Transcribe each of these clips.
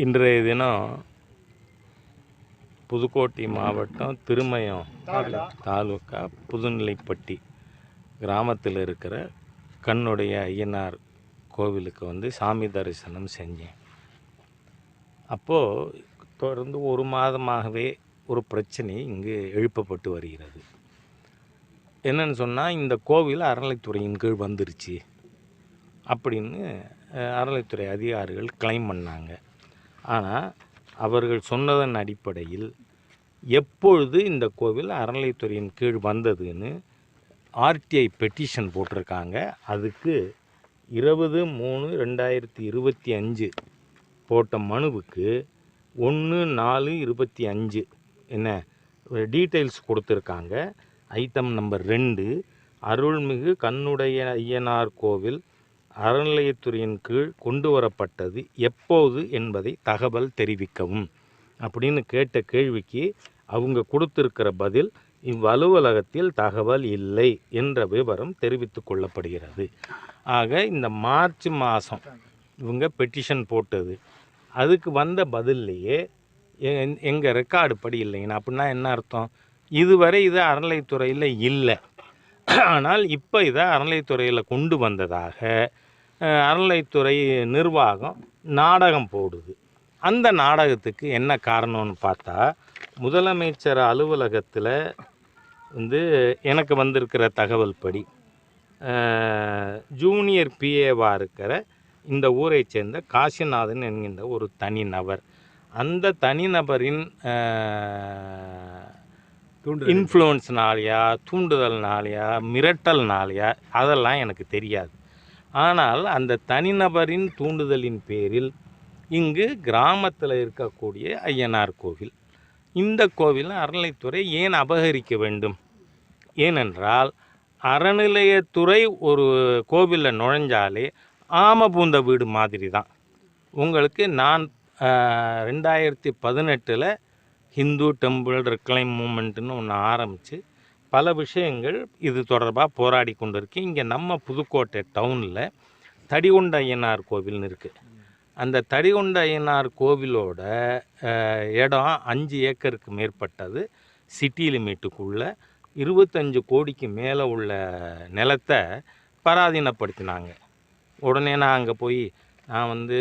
இன்றைய தினம் புதுக்கோட்டை மாவட்டம் திருமயம் தாலுக்கா புதுநிலைப்பட்டி கிராமத்தில் இருக்கிற கண்ணுடைய ஐயனார் கோவிலுக்கு வந்து சாமி தரிசனம் செஞ்சேன். அப்போது தொடர்ந்து ஒரு மாதமாகவே ஒரு பிரச்சனை இங்கு எழுப்பப்பட்டு வருகிறது. என்னன்னு சொன்னால் இந்த கோவில் அறநிலைத்துறையின் கீழ் வந்துருச்சு அப்படின்னு அறநிலைத்துறை அதிகாரிகள் கிளைம் பண்ணாங்க. ஆனால் அவர்கள் சொன்னதன் அடிப்படையில் எப்பொழுது இந்த கோவில் அறநிலைத்துறையின் கீழ் வந்ததுன்னு ஆர்டிஐ பெட்டிஷன் போட்டிருக்காங்க. அதுக்கு இருபது மூணு ரெண்டாயிரத்தி இருபத்தி அஞ்சு போட்ட மனுவுக்கு ஒன்று நாலு இருபத்தி அஞ்சு என்ன டீட்டெயில்ஸ் கொடுத்துருக்காங்க. ஐட்டம் நம்பர் ரெண்டு அருள்மிகு கண்ணுடைய ஐயனார் கோவில் அறநிலையத்துறையின் கீழ் கொண்டு வரப்பட்டது எப்போது என்பதை தகவல் தெரிவிக்கவும் அப்படின்னு கேட்ட கேள்விக்கு அவங்க கொடுத்திருக்கிற பதில் இவ்வலுவலகத்தில் தகவல் இல்லை என்ற விவரம் தெரிவித்து கொள்ளப்படுகிறது. ஆக இந்த மார்ச் மாதம் இவங்க பெட்டிஷன் போட்டது. அதுக்கு வந்த பதில்லையே எங்கள் ரெக்கார்டு படி இல்லைங்கண்ணா அப்படின்னா என்ன அர்த்தம்? இதுவரை இது அறநிலைத்துறையில் இல்லை. ஆனால் இப்போ இதை அறநிலைத்துறையில் கொண்டு வந்ததாக அறநிலைத்துறை நிர்வாகம் நாடகம் போடுது. அந்த நாடகத்துக்கு என்ன காரணம்னு பார்த்தா முதலமைச்சர் அலுவலகத்தில் வந்து எனக்கு வந்திருக்கிற தகவல் படி ஜூனியர் பிஏவாக இருக்கிற இந்த ஊரைச் சேர்ந்த காசிநாதன் என்கின்ற ஒரு தனிநபர். அந்த தனிநபரின் இன்ஃப்ளூயன்ஸ்னாலையா தூண்டுதல்னாலையா மிரட்டல்னாலையா அதெல்லாம் எனக்கு தெரியாது. ஆனால் அந்த தனிநபரின் தூண்டுதலின் பேரில் இங்கு கிராமத்தில் இருக்கக்கூடிய ஐயனார் கோவில். இந்த கோவில் அறநிலைத்துறை ஏன் அபகரிக்க வேண்டும்? ஏனென்றால் அறநிலையத்துறை ஒரு கோவிலில் நுழைஞ்சாலே ஆம பூந்த வீடு மாதிரி தான் உங்களுக்கு நான் ரெண்டாயிரத்தி பதினெட்டில் ஹிந்து டெம்பிள் ரெக்ளைம் மூமெண்ட்டுன்னு ஒன்று ஆரம்பித்து பல விஷயங்கள் இது தொடர்பாக போராடி கொண்டு இங்கே நம்ம புதுக்கோட்டை டவுனில் தடிகொண்ட ஐயனார் கோவில்னு இருக்குது அந்த தடிகொண்ட ஐயனார் கோவிலோட இடம் அஞ்சு ஏக்கருக்கு மேற்பட்டது. சிட்டி லிமிட்டுக்குள்ளே இருபத்தஞ்சு கோடிக்கு மேலே உள்ள நிலத்தை பராதீனப்படுத்தினாங்க. உடனே நான் அங்கே போய் நான் வந்து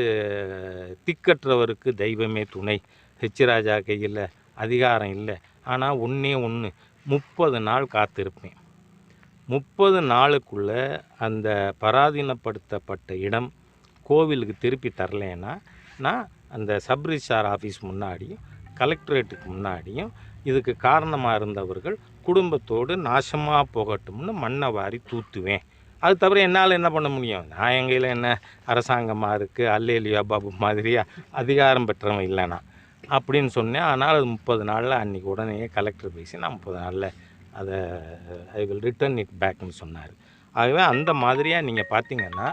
திக்கற்றவருக்கு தெய்வமே துணை. ஹெச் ராஜா கையில் அதிகாரம் இல்லை. ஆனால் ஒன்றே ஒன்று முப்பது நாள் காத்திருப்பேன். முப்பது நாளுக்குள்ளே அந்த பராதீனப்படுத்தப்பட்ட இடம் கோவிலுக்கு திருப்பி தரலைன்னா நான் அந்த சப் ஆஃபீஸ் முன்னாடியும் கலெக்டரேட்டுக்கு முன்னாடியும் இதுக்கு காரணமாக இருந்தவர்கள் குடும்பத்தோடு நாசமாக போகட்டும்னு மண்ணை வாரி தூத்துவேன். அது தவிர என்னால் என்ன பண்ண முடியும்? நான் எங்கள் கையில் என்ன அரசாங்கமாக இருக்குது அல்லேலியா பாபு மாதிரியா அதிகாரம் பெற்றவன் இல்லைனா. அப்படின்னு சொன்னேன். ஆனால் அது முப்பது நாளில் அன்றைக்கி உடனே கலெக்டர் பேசி நான் முப்பது நாளில் அதை ஐ வில் ரிட்டர்ன் இட் பேக்னு சொன்னார். ஆகவே அந்த மாதிரியாக நீங்கள் பார்த்தீங்கன்னா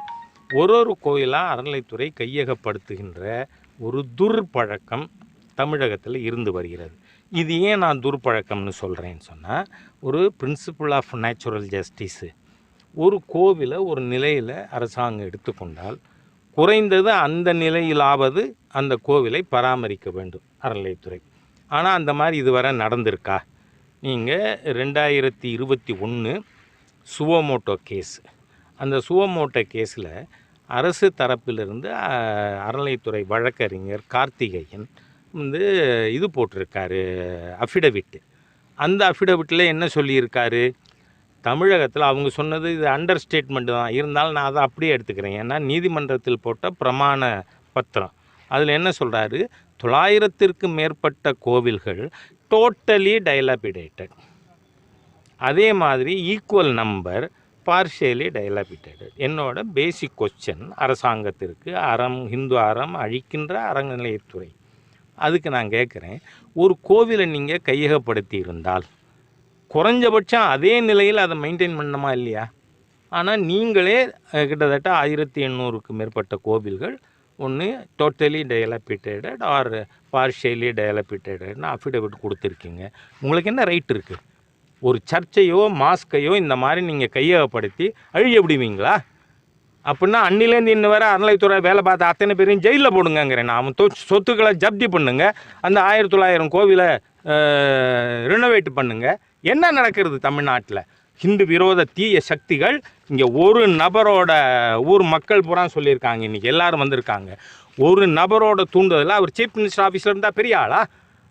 ஒரு ஒரு கோயிலாக அறநிலைத்துறை கையகப்படுத்துகின்ற ஒரு துர்பழக்கம் தமிழகத்தில் இருந்து வருகிறது. இது ஏன் நான் துர்பழக்கம்னு சொல்கிறேன்னு சொன்னால் ஒரு பிரின்சிபல் ஆஃப் நேச்சுரல் ஜஸ்டிஸு ஒரு கோவிலை ஒரு நிலையில் அரசாங்கம் எடுத்துக்கொண்டால் குறைந்தது அந்த நிலையிலாவது அந்த கோவிலை பராமரிக்க வேண்டும். அறநிலையத்துறை. ஆனால் அந்த மாதிரி இதுவரை நடந்திருக்கா? நீங்கள் ரெண்டாயிரத்தி இருபத்தி ஒன்று சுவமோட்டோ கேஸ். அந்த சுவமோட்டோ கேஸில் அரசு தரப்பிலிருந்து அஹ், அறநிலைத்துறை வழக்கறிஞர் கார்த்திகேயன் வந்து இது போட்டிருக்காரு அஃபிடவிட்டு. அந்த அஃபிடவிட்டில் என்ன சொல்லியிருக்காரு? தமிழகத்தில் அவங்க சொன்னது இது அண்டர் ஸ்டேட்மெண்ட் தான். இருந்தாலும் நான் அதை அப்படியே எடுத்துக்கிறேன். ஏன்னா நீதிமன்றத்தில் போட்ட பிரமாண பத்திரம். அதில் என்ன சொல்கிறாரு தொள்ளாயிரத்திற்கு மேற்பட்ட கோவில்கள் டோட்டலி டைலாபிடேட்டட் அதே மாதிரி ஈக்குவல் நம்பர் பார்ஷியலி டைலாபிட்டட் என்னோட பேசிக் கொஸ்டின் அரசாங்கத்திற்கு அறம் ஹிந்து அறம் அழிக்கின்ற அறநிலையத்துறை. அதுக்கு நான் கேட்குறேன் ஒரு கோவிலை நீங்கள் கையகப்படுத்தி இருந்தால் குறைஞ்சபட்சம் அதே நிலையில் அதை மெயின்டைன் பண்ணணுமா இல்லையா? ஆனால் நீங்களே கிட்டத்தட்ட ஆயிரத்தி எண்ணூறுக்கு மேற்பட்ட கோவில்கள் ஒன்று டோட்டலி டெவலப்பிட்டட் ஆர் பார்ஷியலி டெவலப்பிட்டட்னு அஃபிடவிட் கொடுத்துருக்கீங்க. உங்களுக்கு என்ன ரைட் இருக்குது ஒரு சர்ச்சையோ மாஸ்கையோ இந்த மாதிரி நீங்கள் கையகப்படுத்தி அழிய விடுவீங்களா? அப்படின்னா அன்னிலேருந்து இன்ன வரை அறநிலைத்துறை வேலை பார்த்த அத்தனை பேரையும் ஜெயிலில் போடுங்கங்கிறேன் நான். அவன் சொத்துக்களை ஜப்தி பண்ணுங்க. அந்த ஆயிரத்தி தொள்ளாயிரம் கோவிலை ரினோவேட் பண்ணுங்கள் என்ன நடக்கிறது தமிழ்நாட்டில்? ஹிந்து விரோத தீய சக்திகள் இங்கே ஒரு நபரோட ஊர் மக்கள் பூரா சொல்லியிருக்காங்க இன்றைக்கி எல்லாரும் வந்திருக்காங்க. ஒரு நபரோட தூண்டுதலில் அவர் சீஃப் மினிஸ்டர் ஆஃபீஸில் இருந்தால் பெரிய ஆளா?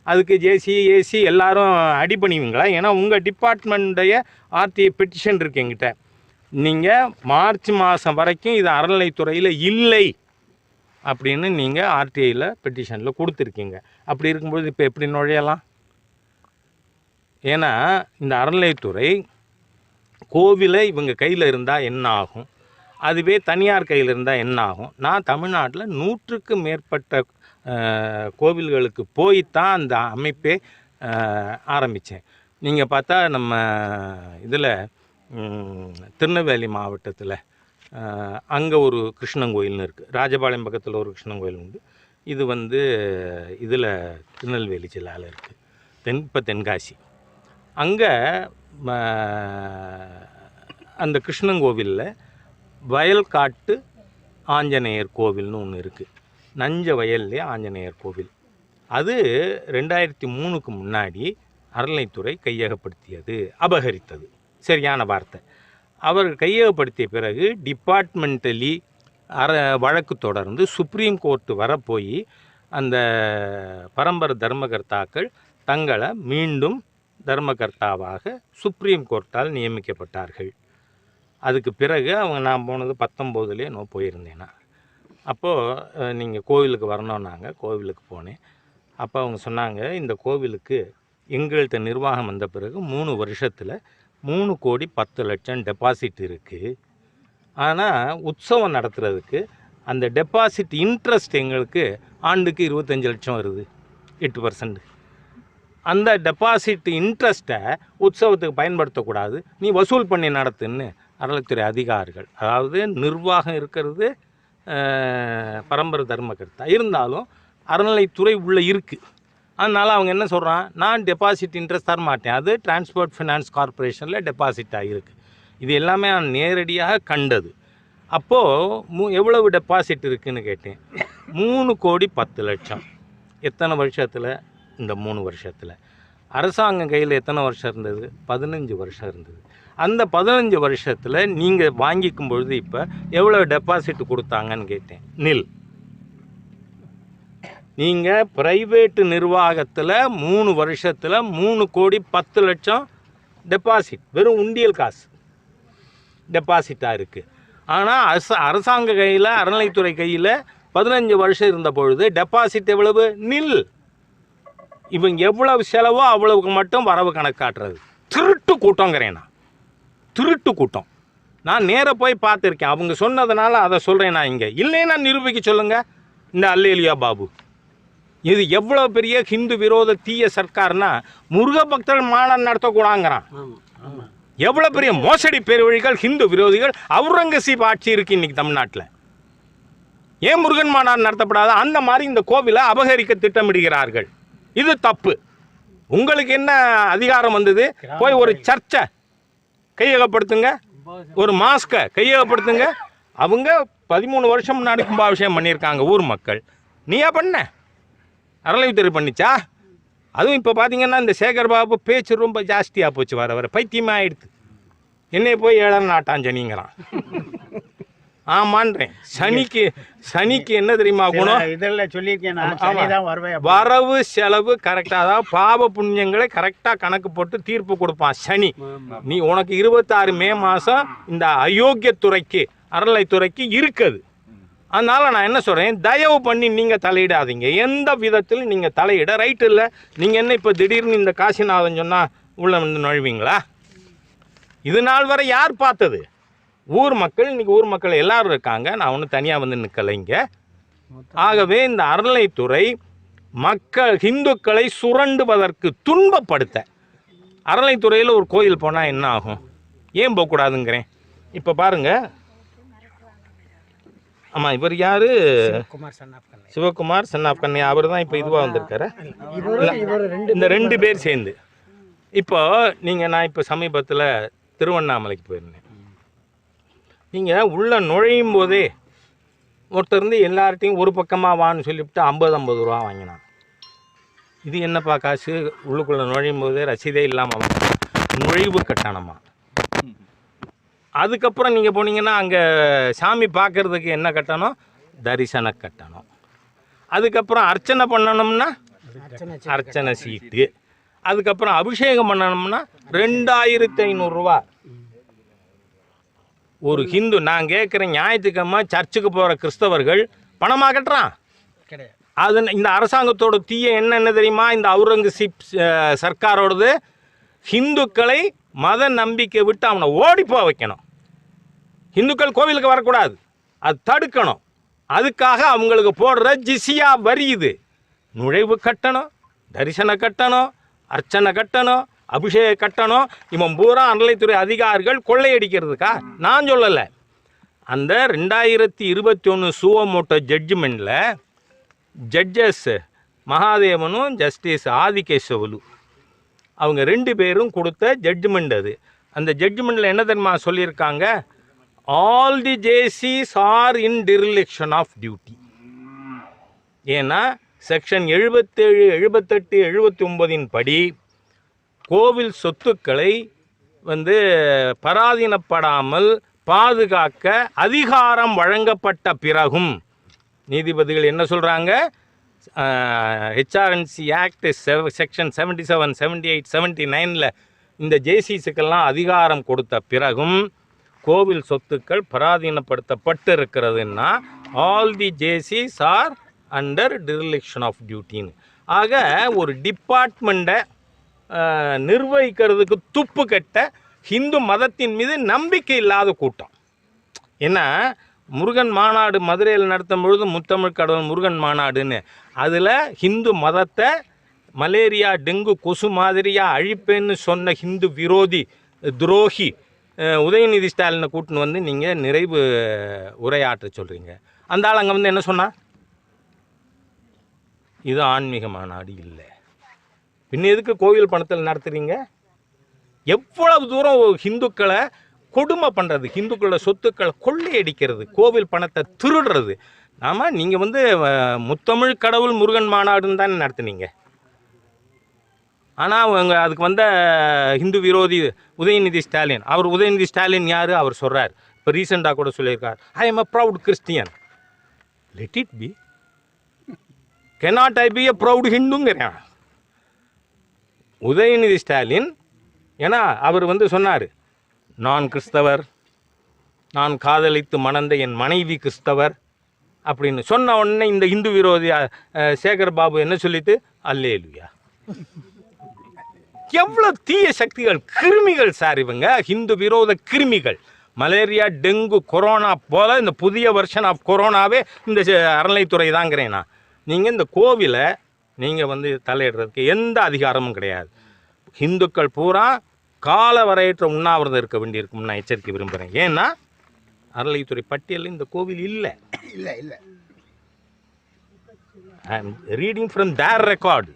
அதுக்கு ஜேசி ஏசி எல்லாரும் அடி பண்ணுவீங்களா? ஏன்னா உங்கள் டிபார்ட்மெண்டைய ஆர்டிஐ பெட்டிஷன் இருக்கு எங்கிட்ட நீங்கள் மார்ச் மாதம் வரைக்கும் இது அறநிலைத்துறையில் இல்லை அப்படின்னு நீங்கள் ஆர்டிஐயில் பெட்டிஷனில் கொடுத்துருக்கீங்க. அப்படி இருக்கும்போது இப்போ எப்படி நுழையலாம்? ஏன்னா இந்த அறநிலைத்துறை கோவிலை இவங்க கையில் இருந்தால் என்ன ஆகும்? அதுவே தனியார் கையில் இருந்தால் என்ன ஆகும்? நான் தமிழ்நாட்டில் நூற்றுக்கு மேற்பட்ட கோவில்களுக்கு கோவில்களுக்கு தான் அந்த அமைப்பே ஆரம்பித்தேன் நீங்கள் பார்த்தா நம்ம இதில் திருநெல்வேலி மாவட்டத்தில் அங்கே ஒரு கிருஷ்ணன் கோயில்னு இருக்குது ராஜபாளையம் பக்கத்தில் ஒரு கிருஷ்ணன் கோயில் உண்டு. இது வந்து இதில் திருநெல்வேலி ஜில்லாவில் இருக்குது தென் இப்போ தென்காசி. அங்கே அந்த கிருஷ்ணன் கோவிலில் வயல்காட்டு ஆஞ்சநேயர் கோவில்னு ஒன்று இருக்குது நஞ்ச வயல்லே ஆஞ்சநேயர் கோவில். அது ரெண்டாயிரத்தி மூணுக்கு முன்னாடி அறநிலைத்துறை கையகப்படுத்தியது அபகரித்தது. சரியான வார்த்தை. அவர் கையகப்படுத்திய பிறகு டிபார்ட்மெண்டலி அற வழக்கு தொடர்ந்து சுப்ரீம் கோர்ட்டு வரப்போய் அந்த பரம்பரை தர்மகர்த்தாக்கள் தங்களை மீண்டும் தர்மகர்த்தாவாக சுப்ரீம் கோர்ட்டால் நியமிக்கப்பட்டார்கள். அதுக்கு பிறகு அவங்க நான் போனது பத்தொம்போதுலேயே நான். போயிருந்தேன்னா அப்போது நீங்கள் கோவிலுக்கு வரணுன்னாங்க கோவிலுக்கு போனேன். அப்போ அவங்க சொன்னாங்க இந்த கோவிலுக்கு எங்கள்கிட்ட நிர்வாகம் வந்த பிறகு மூணு வருஷத்தில் மூணு கோடி பத்து லட்சம் டெபாசிட் இருக்குது ஆனால் உற்சவம் நடத்துகிறதுக்கு அந்த டெபாசிட் இன்ட்ரெஸ்ட் எங்களுக்கு ஆண்டுக்கு இருபத்தஞ்சி லட்சம் வருது எட்டு பர்சன்ட். அந்த டெபாசிட் இன்ட்ரெஸ்ட்டை உற்சவத்துக்கு பயன்படுத்தக்கூடாது. நீ வசூல் பண்ணி நடத்துன்னு அறநிலைத்துறை அதிகாரிகள் அதாவது நிர்வாகம் இருக்கிறது பரம்பரை பரம்பரை தர்மகர்த்தா இருந்தாலும் அறநிலைத்துறை உள்ளே இருக்குது அதனால் அவங்க என்ன சொல்கிறான் நான் டெபாசிட் இன்ட்ரெஸ்ட் தர மாட்டேன். அது டிரான்ஸ்போர்ட் ஃபினான்ஸ் கார்ப்பரேஷனில் டெபாசிட் இருக்குது இது எல்லாமே நான் நேரடியாக கண்டது. அப்போது மூ எவ்வளவு டெபாசிட் இருக்குதுன்னு கேட்டேன். மூணு கோடி பத்து லட்சம். எத்தனை வருஷத்தில்? இந்த மூணு வருஷத்தில். அரசாங்கம் கையில் எத்தனை வருஷம் இருந்தது? பதினஞ்சு வருஷம் இருந்தது. அந்த பதினஞ்சு வருஷத்தில் நீங்கள் வாங்கிக்கும் பொழுது இப்போ எவ்வளோ டெபாசிட் கொடுத்தாங்கன்னு கேட்டேன். நில். நீங்கள் ப்ரைவேட்டு நிர்வாகத்தில் மூணு வருஷத்தில் மூணு கோடி பத்து லட்சம் டெபாசிட் வெறும் உண்டியல் காசு. டெபாசிட்டாக இருக்குது ஆனால் அரச அரசாங்க கையில் அறநிலைத்துறை கையில் பதினஞ்சு வருஷம் இருந்த பொழுது டெபாசிட் எவ்வளவு? நில். இவங்க எவ்வளவு செலவோ அவ்வளவுக்கு மட்டும் வரவு கணக்கு காட்டுறது திருட்டு கூட்டங்கிறேன் நான். திருட்டு கூட்டம். நான் நேராக போய் பார்த்துருக்கேன். அவங்க சொன்னதுனால அதை சொல்கிறேன் நான் இங்கே. இல்லைன்னா நிரூபிக்க சொல்லுங்கள் இந்த அல்லேலியா பாபு. இது எவ்வளோ பெரிய ஹிந்து விரோத தீய சர்க்கார்னா முருக பக்தர்கள் மாநாடு நடத்தக்கூடாங்கிறான் எவ்வளோ பெரிய மோசடி பெருவழிகள் ஹிந்து விரோதிகள் அவுரங்கசீப் ஆட்சி இருக்கு இன்னைக்கு தமிழ்நாட்டில். ஏன் முருகன் மாநாடு நடத்தப்படாத? அந்த மாதிரி இந்த கோவிலை அபகரிக்க திட்டமிடுகிறார்கள். இது தப்பு. உங்களுக்கு என்ன அதிகாரம் வந்தது? போய் ஒரு சர்ச்சை கையகப்படுத்துங்க. ஒரு மாஸ்கை கையகப்படுத்துங்க. அவங்க பதிமூணு வருஷம் முன்னாடி கும்பாபிஷேகம் பண்ணியிருக்காங்க ஊர் மக்கள். நீயா பண்ண? அறநிலைத்துறை பண்ணிச்சா? அதுவும் இப்போ பார்த்தீங்கன்னா இந்த சேகர் பாபு பேச்சு ரொம்ப ஜாஸ்தியாக போச்சு வர வர பைத்தியமாக ஆயிடுது என்னைய போய் ஏழரை நாட்டாஞ்சனிங்கிறான். ஆமான்றேன். சனிக்கு சனிக்கு என்ன தெரியுமா குணம்? இதெல்லாம் சொல்லியிருக்கேன் தான் வரவு செலவு கரெக்டாக அதாவது பாவ புண்ணியங்களை கரெக்டாக கணக்கு போட்டு தீர்ப்பு கொடுப்பான் சனி. நீ உனக்கு இருபத்தாறு மே மாதம் இந்த அயோக்கியத்துறைக்கு அறநிலைத்துறைக்கு இருக்குது. அதனால் நான் என்ன சொல்கிறேன் தயவு பண்ணி நீங்கள் தலையிடாதீங்க. எந்த விதத்திலும் நீங்கள் தலையிட ரைட் இல்லை. நீங்கள் என்ன இப்போ திடீர்னு இந்த காசிநாதன் சொன்னால் உள்ளே வந்து நுழைவீங்களா? இது நாள் வரை யார் பார்த்தது? ஊர் மக்கள் இன்னைக்கு ஊர் மக்கள் எல்லாரும் இருக்காங்க. நான் ஒன்றும் தனியாக வந்து நிற்கலைங்க ஆகவே இந்த அறநிலைத்துறை மக்கள் இந்துக்களை சுரண்டுவதற்கு துன்பப்படுத்த அறநிலைத்துறையில் ஒரு கோயில் போனால் என்ன ஆகும்? ஏன் போகக்கூடாதுங்கிறேன் இப்போ பாருங்க. ஆமாம் இவர் யார்? சிவகுமார் சன்னாப் கண்ணையா அவர் தான் இப்போ இதுவாக வந்திருக்காரு. இந்த ரெண்டு பேர் சேர்ந்து. இப்போ நீங்கள் நான் இப்போ சமீபத்தில் திருவண்ணாமலைக்கு போயிருந்தேன். நீங்கள் உள்ளே நுழையும் போதே ஒருத்தர் இருந்து எல்லார்ட்டையும் ஒரு பக்கமாக வான்னு சொல்லிவிட்டு ஐம்பது ஐம்பது ரூபா வாங்கினான். இது என்னப்பா காசு? உள்ளுக்குள்ளே நுழையும் போதே ரசீதே இல்லாமல் நுழைவு கட்டணமா? அதுக்கப்புறம் நீங்கள் போனீங்கன்னா அங்கே சாமி பார்க்கறதுக்கு என்ன கட்டணம்? தரிசன கட்டணம். அதுக்கப்புறம் அர்ச்சனை பண்ணணும்னா? அர்ச்சனை அர்ச்சனை சீட்டு. அதுக்கப்புறம் அபிஷேகம் பண்ணணும்னா ரெண்டாயிரத்தி ஐநூறுரூவா ஒரு ஹிந்து நான் கேட்குறேன் ஞாயிற்றுக்கிழமை சர்ச்சுக்கு போகிற கிறிஸ்தவர்கள் பணமாக கட்டுறான்? கிடையாது. அது இந்த அரசாங்கத்தோட தீய என்ன என்ன தெரியுமா? இந்த அவுரங்கசீப் சர்க்காரோடது? ஹிந்துக்களை மத நம்பிக்கை விட்டு அவனை ஓடிப்போ வைக்கணும். ஹிந்துக்கள் கோவிலுக்கு வரக்கூடாது. அது தடுக்கணும். அதுக்காக அவங்களுக்கு போடுற ஜிசியா வரி இது. நுழைவு கட்டணம் தரிசன கட்டணம் அர்ச்சனை கட்டணம் அபிஷேக கட்டணம் இவன் பூரா அறநிலைத்துறை அதிகாரிகள் கொள்ளையடிக்கிறதுக்கா? நான் சொல்லலை. அந்த ரெண்டாயிரத்தி இருபத்தி ஒன்று சுவமோட்டோ ஜட்ஜ்மெண்ட்டில் ஜட்ஜஸ் மகாதேவனும் ஜஸ்டிஸ் ஆதிகேசவலு அவங்க ரெண்டு பேரும் கொடுத்த ஜட்ஜ்மெண்ட் அது. அந்த ஜட்ஜ்மெண்ட்டில் என்ன தெரியுமா சொல்லியிருக்காங்க? All the Jaycees are in dereliction of duty ஏன்னா செக்ஷன் எழுபத்தேழு எழுபத்தெட்டு எழுபத்தி ஒம்பதின் படி கோவில் சொத்துக்களை வந்து பராதீனப்படாமல் பாதுகாக்க அதிகாரம் வழங்கப்பட்ட பிறகும் நீதிபதிகள் என்ன சொல்கிறாங்க HRNC act section seventy seven seventy eight seventy நைனில் இந்த ஜேசிஸுக்கெல்லாம் அதிகாரம் கொடுத்த பிறகும் கோவில் சொத்துக்கள் பராதீனப்படுத்தப்பட்டு இருக்கிறதுன்னா ஆல் தி ஜேசிஸ் ஆர் அண்டர் டிரிலெக்ஷன் ஆஃப் டியூட்டின்னு ஆக ஒரு டிபார்ட்மெண்ட்டை நிர்வகிக்கிறதுக்கு துப்பு கட்ட ஹிந்து மதத்தின் மீது நம்பிக்கை இல்லாத கூட்டம். ஏன்னா முருகன் மாநாடு மதுரையில் நடத்தும் பொழுது முத்தமிழ் கடவுள் முருகன் மாநாடுன்னு. அதில் ஹிந்து மதத்தை மலேரியா டெங்கு கொசு மாதிரியாக அழிப்பேன்னு சொன்ன ஹிந்து விரோதி துரோகி உதயநிதி ஸ்டாலினை கூட்டின்னு வந்து நீங்கள் நிறைவு உரையாற்ற சொல்கிறீங்க அந்த ஆள் அங்கே வந்து என்ன சொன்னால் இது ஆன்மீக மாநாடு இல்லை. பின்ன எதுக்கு கோவில் பணத்தில் நடத்துகிறீங்க எவ்வளவு தூரம் ஹிந்துக்களை கொடுமை பண்ணுறது ஹிந்துக்களோட சொத்துக்களை கொள்ளையடிக்கிறது கோவில் பணத்தை திருடுறது. நாம் நீங்கள் வந்து முத்தமிழ் கடவுள் முருகன் மாநாடுன்னு தானே நடத்துனீங்க. ஆனால் அவங்க அதுக்கு வந்த ஹிந்து விரோதி உதயநிதி ஸ்டாலின். அவர் உதயநிதி ஸ்டாலின் யார்? அவர் சொல்கிறார் இப்போ ரீசெண்டாக கூட சொல்லியிருக்கார். I am a proud Christian let it be cannot I be a proud ஹிந்துங்கிறேன் Udhayanidhi Stalin ஏன்னா அவர் வந்து சொன்னார் நான் கிறிஸ்தவர் நான் காதலித்து மணந்த என் மனைவி கிறிஸ்தவர் அப்படின்னு. சொன்ன உடனே இந்த இந்து விரோதி சேகர் பாபு என்ன சொல்லிட்டு அல்லேலுயா. எவ்வளோ தீய சக்திகள் கிருமிகள் சார் இவங்க ஹிந்து விரோத கிருமிகள். மலேரியா டெங்கு கொரோனா போல் இந்த புதிய வருஷன் ஆஃப் கொரோனாவே இந்த ச- அறநிலைத்துறை தாங்கிறேன் நான். நீங்கள் இந்த கோவிலை நீங்கள் வந்து தலையிடுறதுக்கு எந்த அதிகாரமும் கிடையாது. ஹிந்துக்கள் பூரா கால வரையற்ற உண்ணாவிரதம் இருக்க வேண்டியிருக்கும் நான் எச்சரிக்கை விரும்புகிறேன் ஏன்னா அறநிலைத்துறை பட்டியலில் இந்த கோவில் இல்லை. இல்லை இல்லை. ரீடிங் ஃப்ரம் தேர் ரெக்கார்டு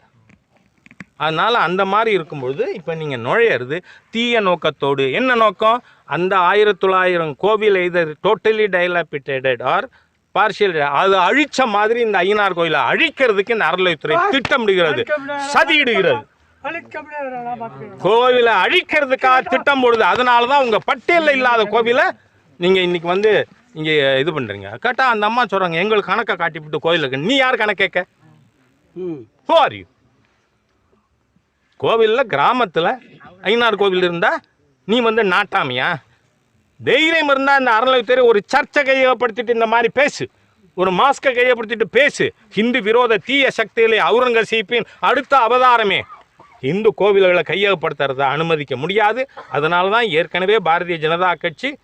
அதனால் அந்த மாதிரி இருக்கும்பொழுது இப்போ நீங்கள் நுழையிறது தீய நோக்கத்தோடு. என்ன நோக்கம்? அந்த ஆயிரத்தி தொள்ளாயிரம் கோவில் either totally dilapidated or partial அது அழிச்ச மாதிரி இந்த ஐயனார் கோயிலை அழிக்கிறதுக்கு இந்த அறநிலைத்துறை திட்டமிடுகிறது. சதியிடுகிறது. கோவிலை அழிக்கிறதுக்காக திட்டம் போடுது. அதனால தான் உங்கள் பட்டியலில் இல்லாத கோவிலை நீங்கள் இன்னைக்கு வந்து இங்கே இது பண்ணுறீங்க கேட்டால் அந்த அம்மா சொல்கிறாங்க எங்களுக்கு கணக்கை காட்டிவிட்டு கோயில் இருக்கு. நீ யார் கணக்கு கேட்க? ம். Who are you? கோவிலில் கிராமத்தில் ஐநார் கோவில் இருந்தால் நீ வந்து நாட்டாமையா? தைரியம் இருந்தால் இந்த அறநிலையத்துறை ஒரு சர்ச்சை கையகப்படுத்திட்டு இந்த மாதிரி பேசு. ஒரு மாஸ்கை கையப்படுத்திட்டு பேசு. ஹிந்து விரோத தீய சக்திகளை அவுரங்கசீப்பின் அடுத்த அவதாரமே. இந்து கோவில்களை கையகப்படுத்துறதை அனுமதிக்க முடியாது. அதனால தான் ஏற்கனவே பாரதிய ஜனதா கட்சி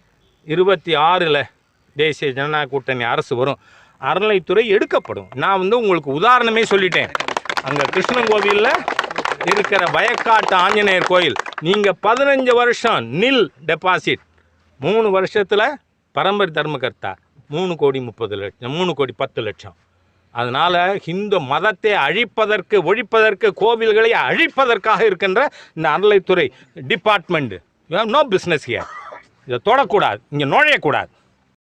இருபத்தி ஆறில் தேசிய ஜனநாயக கூட்டணி அரசு வரும். அறநிலைத்துறை எடுக்கப்படும். நான் வந்து உங்களுக்கு உதாரணமே சொல்லிட்டேன். அங்கே கிருஷ்ணன் கோவிலில் இருக்கிற வயக்காட்டு ஆஞ்சநேயர் கோயில். நீங்கள் பதினஞ்சு வருஷம் நில் டெபாசிட். மூணு வருஷத்தில் பரம்பரை தர்மகர்த்தா. மூணு கோடி முப்பது லட்சம் மூணு கோடி பத்து லட்சம். அதனால் ஹிந்து மதத்தை அழிப்பதற்கு ஒழிப்பதற்கு கோவில்களை அழிப்பதற்காக இருக்கின்ற இந்த அறநிலைத்துறை டிபார்ட்மெண்ட் நோ பிஸ்னஸ் ஹியர் இதை தொடக்கூடாது. இங்கே நுழையக்கூடாது.